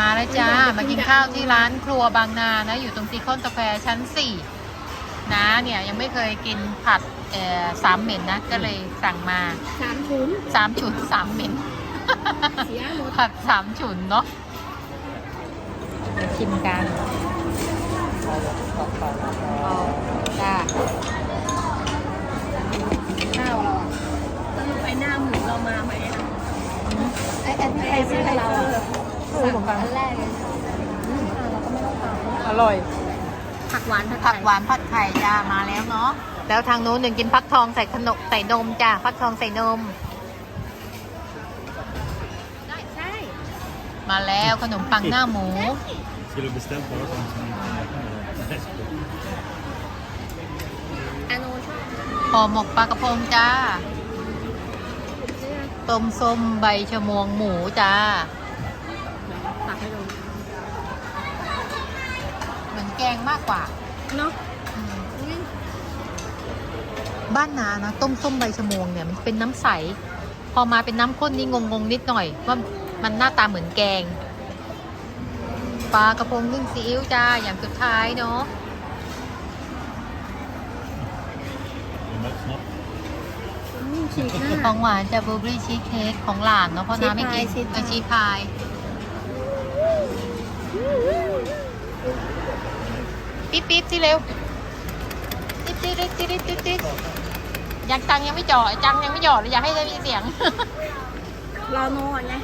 มาแล้วจ้า มากินข้าวที่ร้านครัวบางนานะ อยู่ตรงซีคอนสแควร์ชั้นสี่นะเนี่ยยังไม่เคยกินผัดเอ่อสามเหม็นนะ ก็เลยสั่งมาสามถุนสามฉุนสามเหม็นเสียหมดผัดสามฉุนเนาะมาชิมกันเอาจ้า ข้าวเราอะต้องไปหน้าหมูเรามาไหมอะไอแอนไอซื้อให้เราอะ รู้เหมือนกัน อันแรกเลยอืมเราก็ไม่ต้องทำ อ ร่อย ผักหวานผัผักกหวานผัดไข่จ้ามาแล้วเนาะแล้วทางนู้นหนึ่งกินฟักทองใส่ขนมใส่นมจ้าฟักทองใส่นม ได้ใช่มาแล้วขนมปังหน้าหมู Skulle du beställt bara sånt som inte är Nej. อาโนชอบห่อหมกปลากระพงจ้าเนี่ยต้มส้มใบชะมวงหมูจ้า ตักให้ดู เหมือนแก งมากกว่า เนาะอืมอุ๊ยบ้านนานะต้มส้มใบชะมวงเนี่ยมันเป็นน้ำใส พอมาเป็นน้ำข้นนี่งงงๆนิดหน่อย ว่ามันหน้าตาเหมือนแกงปลากระพงนึ่งซีอิ๊วจ้าอย่างสุดท้ายเนาะ Det märks snabbt. อืมฉีกหน้า ของหวานจะบลูเบอรี่ชีสเค้กของหลานเนาะเพราะน้าไม่กินชีสพาย เออชีสพาย ปิ๊บปิ๊บที่เร็วติ๊ดติ๊ดติ๊ดติ๊ดติ๊ดติ๊ดยังตังยังไม่จ่อไอ้จังยังไม่หยอดเลยอยากให้ได้ยินเสียง รอโนอะไง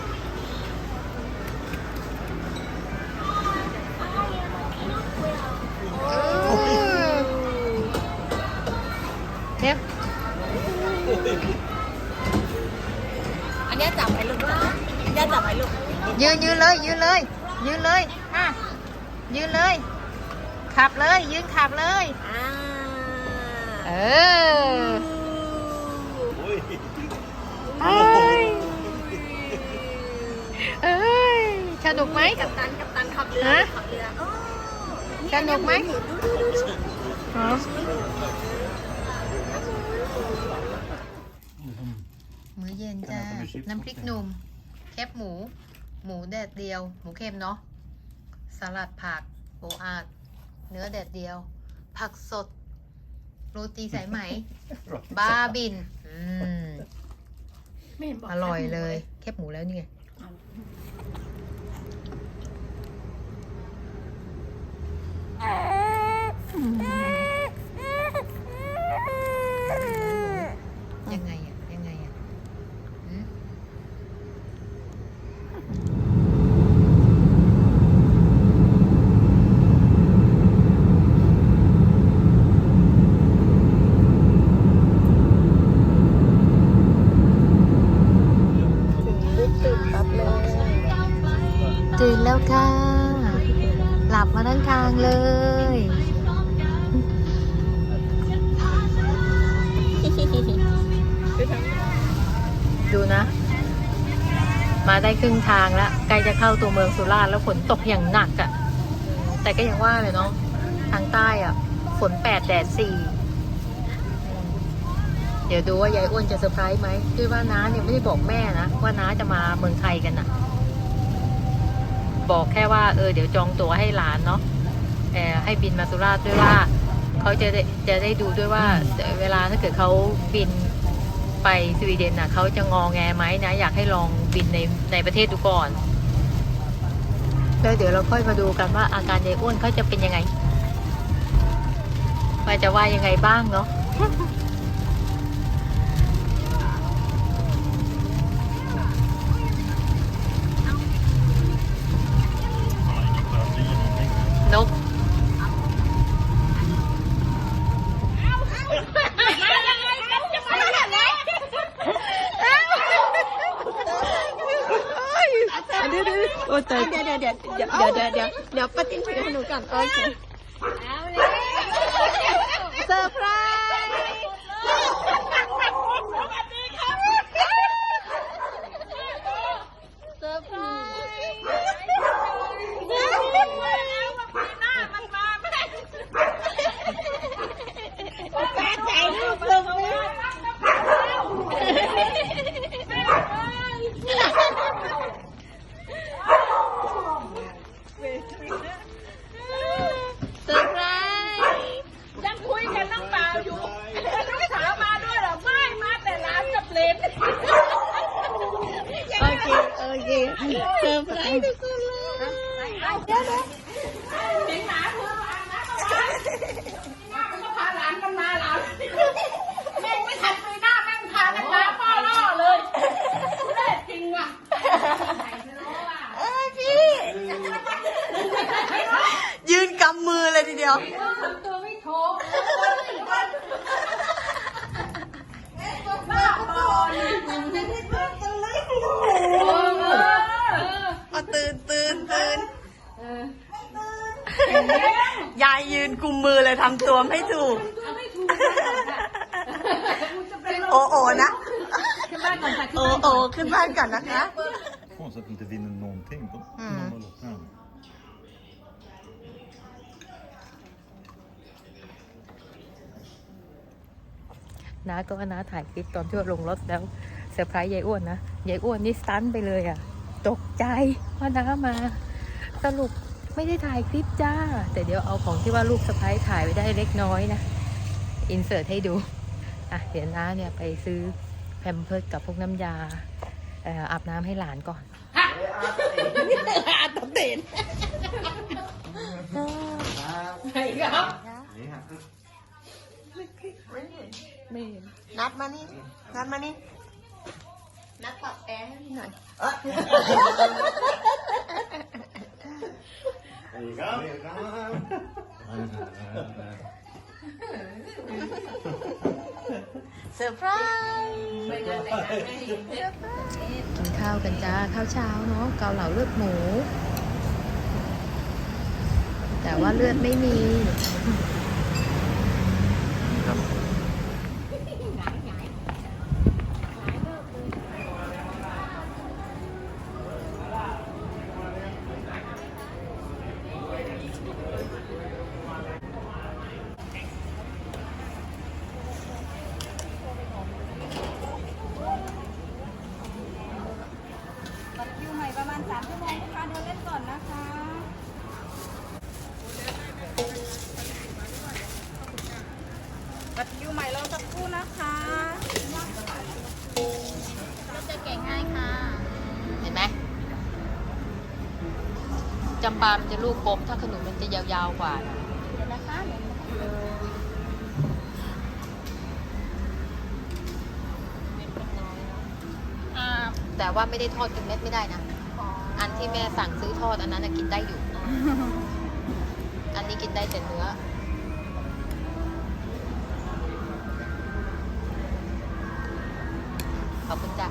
เร็วอันนี้จับไว้ลูกนะอันนี้จับไว้ลูกยืนยืนเลยยืนเลย ยืนเลยอะยืนเลย ขับเลย ยืนขับเลยอ่าเออ Oj! เอ้ยเอ้ยสนุกไหม กับตันกับตันขับเรือฮะ ขับเรือโอ้สนุกไหมดูดูดูดูมื้อเย็นจ้า น้ำพริกหนุ่ม แคบหมู หมูแดดเดียว หมูเค็มเนาะ สลัดผักโออาด เนื้อแดดเดียว ผักสด โรตีสายไหมบาบิน อืม ไม่เห็นบอกอร่อยเลย แคบหมูแล้วนี่ไงยัง ดูนะ มาได้ครึ่งทางแล้วใกล้จะเข้าตัวเมืองสุราษฎร์แล้วฝนตกอย่างหนักอะ่ะ แต่ก็ยังว่าเลยเนาะทางใต้อะ่ะ ฝนแปดแดดสี่เดี๋ยวดูว่ายายอ้วนจะเซอร์ไพรส์ไหมด้วยว่าน้าเนี่ยไม่ได้บอกแม่นะ ว่าน้าจะมาเมืองไทยกันน่ะ บอกแค่ว่าเออเดี๋ยวจองตั๋วให้หลานเนาะเออให้บินมาสุราษฎร์ด้วยว่าเขาจะได้จะได้ดูด้วยว่า เวลาถ้าเกิดเขาบิน ไปสวีเดนน่ะเขาจะงอแงไหมนะ อยากให้ลองบินในในประเทศดูก่อนแล้วเดี๋ยวเราค่อยมาดูกันว่าอาการยายอ้วนเขาจะเป็นยังไงว่าจะว่ายังไงบ้างเนาะ ป้าติ้นถือให้หนูก่อนโอเคเซอร์ไพรส์เซอร์ไพรส์แปลกใจลูกเซอร์ไพรส์ เโอเคเซอร์ไพรส์ทุกคนเลยเดี๋ยวนะเสียงหมาพูดมานะก็พาหลานกันมาหลานแม่งไม่ทันคุยหน้าแม่งพากันมาพ่อล่อเลยเล่จริงว่ะเอ้ยพี่ ยืนกำมือเลยทีเดียว ทำตัวไม่ถูกบ้าบอเนี่ยมันจะได้เพิ่มกันเลยเออ เอาตื่นตื่นตื่นยายยืนกุมมือ เลยทำตัวไม่ถูกโอโอนะ ขึ้นบ้านก่อนค่ะโอโอขึ้นบ้านก่อนนะคะ Konstigt att inte vinner någonting på Mm. någon av lotterna. น้าก็ว่าน้าถ่ายคลิปตอนที่ว่าลงรถแล้วเซอร์ไพรส์ยายอ้วนนะยายอ้วนนี่สตันไปเลยอะ ตกใจว่าน้ามา สรุป ไม่ได้ถ่ายคลิปจ้า แต่เดี๋ยวเอาของที่ว่าลูกสะพ้ายถ่ายไว้ได้เล็กน้อยนะ อินเสิร์ตให้ดู อะเดี๋ยวน้าเนี่ยไปซื้อแพมเพิร์ดกับพวกน้ำยาเอ่ออาบน้ำให้หลานก่อนอาตเต็นนัดมานี่ นัดมานี่ นักปรับแอร์ให้พี่หน่อย เซอร์ไพรส์กินข้าวกันจ้าข้าวเช้าเนาะเกาเหลาเลือดหมู แต่ว่าเลือดไม่มี บัตรคิวใหม่ประมาณ3ชั่วโมงลูกค้าเดินเล่นก่อนนะคะ บัตรคิวใหม่รอสักครู่นะคะก็จะเก่งง่ายค่ะ เห็นไหมจำปามันจะลูกกลมถ้าขนุนมันจะยาวๆกว่านะเดี๋ยวนะคะเดี๋ยวนะคะอ่าแต่ว่าไม่ได้ทอดกินเม็ดไม่ได้นะอันที่แม่สั่งซื้อทอดอันนั้นนะกินได้อยู่ อันนี้กินได้แต่เนื้อ ขอบคุณจ้ะ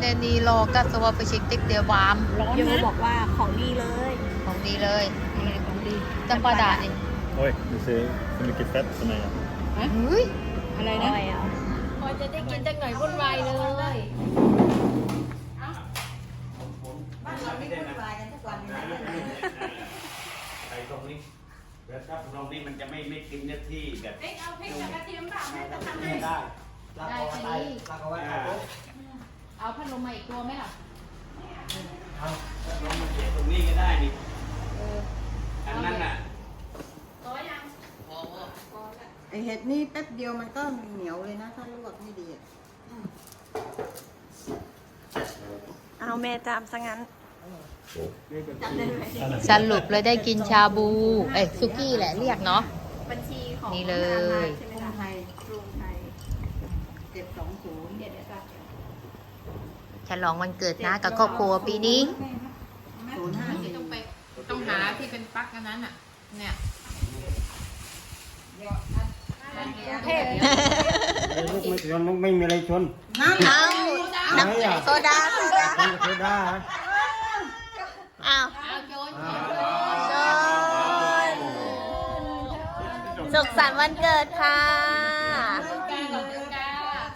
เนนนีโลกัสวาปชิกติ๊กเดียววามโยบอกว่าของดีเลยของดีเลยอะไรของดีจำปาดาเนี่ย Oj, du ser hur mycket fett som är. เฮ้ยอะไรนะพอจะได้กินจังหน่อยวุ่นวายเลยไอ้ตรงนี้แล้วถ้าตรงนี้มันจะไม่ไม่กินเนื้อที่แบบเอาพริกกับกระเทียมแบบแม่จะทำ ให้ได้ได้สิอ่าเอาพัดลมมาอีกตัวไหมล่ะลงมาเสียตรงนี้ก็ได้นี่อันนั้นน่ะไอเห็ดนี่แป๊บเดียวมันก็เหนียวเลยนะถ้าลวกไม่ดีอะเอาแม่ตามซะงั้นสรุปเลยได้กินชาบู เอ้ยซุกี้แหละเรียกเนาะ บัญชีของนี่เลยใช่ไหมกรุงคะไทยกรุงไทยเจ็ดสองศูนย์เดี๋ยวเดี๋ยวจะฉลองวันเกิดนะกับครอบครัวปีนี้ ศูนย์ห้าสี่ต้องไปต้องหาที่เป็นปลั๊กอันนั้นอะ เนี่ยเทพลูกไม่ชนลูกไม่มีอะไรชนน้ำเอาน้ำโซดาโซดาไม่เคยได้อ้าวชนสุขสันต์วันเกิดค่ะ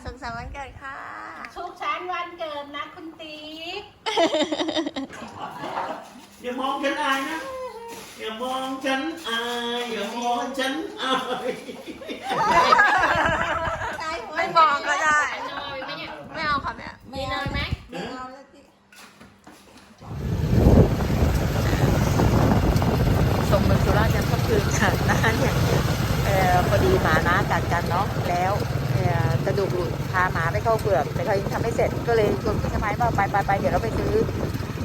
สุขสันต์วันเกิดค่ะ ทุกชั้นวันเกิดนะคุณติ๊ก อย่ามองฉันอายนะ อย่ามองฉันอาย อย่ามองฉันอายไม่บอกก็ได้ไม่เอาค่ะแม่มีเลยไหมชมเมืองสุราษฎร์ยันค่ำคืนค่ะนะเนี่ยเอ่อพอดีหมาน้ากัดกันเนาะแล้วเอ่อก ระดูกหลุดพาหมาไปเข้าเปลือก แต่เขายังทำไม่เสร็จก็เลยชวนพี่สะพ้ายว่าไปไปไปเดี๋ยวเราไปซื้อ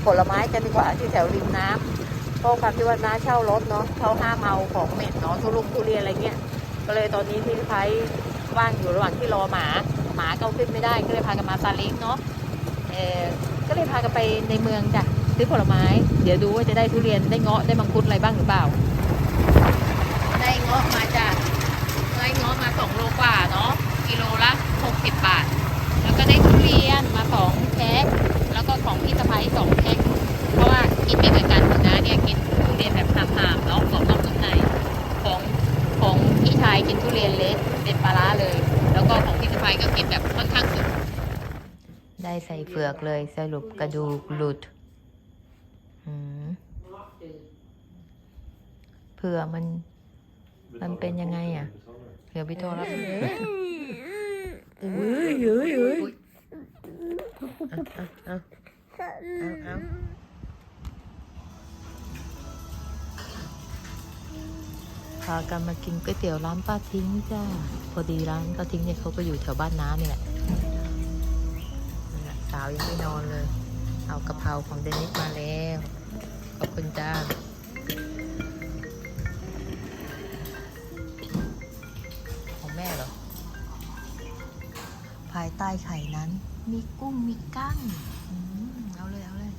ผลไม้กันดีกว่าที่แถวริมน้ำเพราะความที่ว่าน้าเช่ารถเนาะเขาห้ามเอาของเหม็นเนาะทุลุงทุเรียนอะไรเงี้ยก็เลยตอนนี้พี่สะพ้ายว่างอยู่ระหว่างที่รอหมาหมาก็ขึ้นไม่ได้ก็เลยพากันมาซาเล้งเนาะเออก็เลยพากันไปในเมืองจ้ะซื้อผลไม้ เดี๋ยวดูว่าจะได้ทุเรียนได้เงาะได้มังคุดอะไรบ้างหรือเปล่า ได้เงาะมาจ้ะ เลยสรุปกระดูกหลุดเผื่อมัน มันเป็นยังไงอะเผื่อพี่โทรรับอุ้ยเฮ้ยเฮ้ยเอาเอาเอาพากันมากินก๋วยเตี๋ยวร้านป้าทิ้งจ้า พอดีร้านป้าทิ้งเนี่ยเขาก็อยู่แถวบ้านน้านี่แหละาวยังไม่นอนเลย เอากะเพราของเดนิสมาแล้ว ขอบคุณจ้าของแม่เหรอ ภายใต้ไข่นั้น มีกุ้งมีกั้งอเอาเลย เอาเลย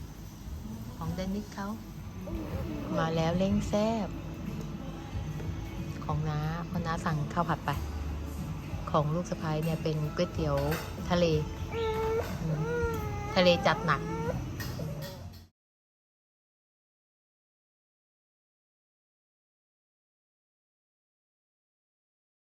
ของเดนิสเขา มาแล้วเล้งแซบของน้าพราะน้าสั่งข้าวผัดไป ของลูกสะพ้ายเนี่ยเป็นก๋วยเตี๋ยวทะเลอืม ทะเลจัดหนัก